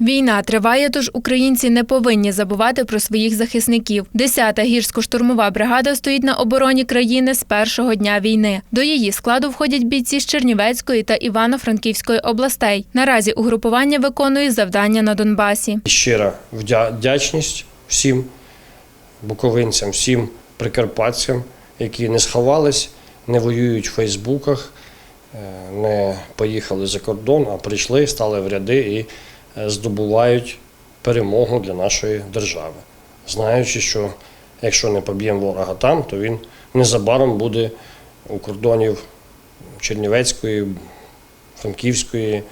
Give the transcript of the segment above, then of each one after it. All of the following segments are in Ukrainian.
Війна триває, тож українці не повинні забувати про своїх захисників. 10-та гірсько-штурмова бригада стоїть на обороні країни з першого дня війни. До її складу входять бійці з Чернівецької та Івано-Франківської областей. Наразі угрупування виконує завдання на Донбасі. Щира вдячність всім буковинцям, всім прикарпатцям, які не сховались, не воюють в Фейсбуках, е, не поїхали за кордон, а прийшли, стали в ряди і здобувають перемогу для нашої держави, знаючи, що якщо не поб'ємо ворога там, то він незабаром буде у кордонів Чернівецької, Франківської,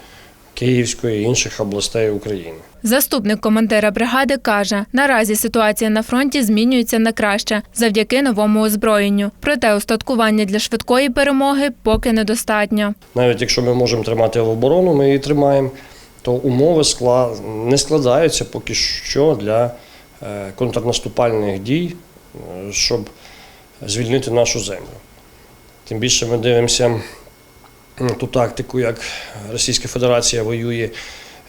Київської і інших областей України. Заступник командира бригади каже, наразі ситуація на фронті змінюється на краще завдяки новому озброєнню. Проте устаткування для швидкої перемоги поки недостатньо. Навіть якщо ми можемо тримати в оборону, ми її тримаємо, то умови не складаються поки що для е, контрнаступальних дій, е, щоб звільнити нашу землю. Тим більше ми дивимося ту тактику, як Російська Федерація воює.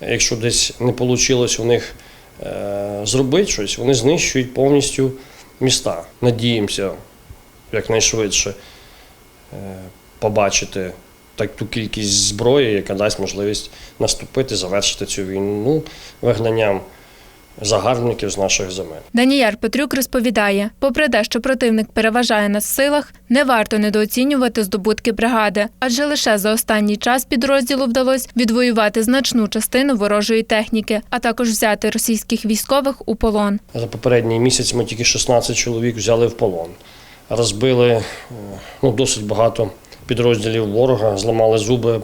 Якщо десь не вийшло у них е, зробити щось, вони знищують повністю міста. Надіємося якнайшвидше побачити так ту кількість зброї, яка дасть можливість наступити, завершити цю війну вигнанням загарбників з наших земель. Даніяр Петрюк розповідає, попри те, що противник переважає нас в силах, не варто недооцінювати здобутки бригади, адже лише за останній час підрозділу вдалося відвоювати значну частину ворожої техніки, а також взяти російських військових у полон. За попередній місяць ми тільки 16 чоловік взяли в полон. Розбили ну, досить багато підрозділів ворога, зламали зуби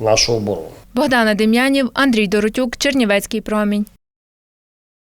нашого оборону. Богдана Дем'янів, Андрій Доротюк, Чернівецький промінь.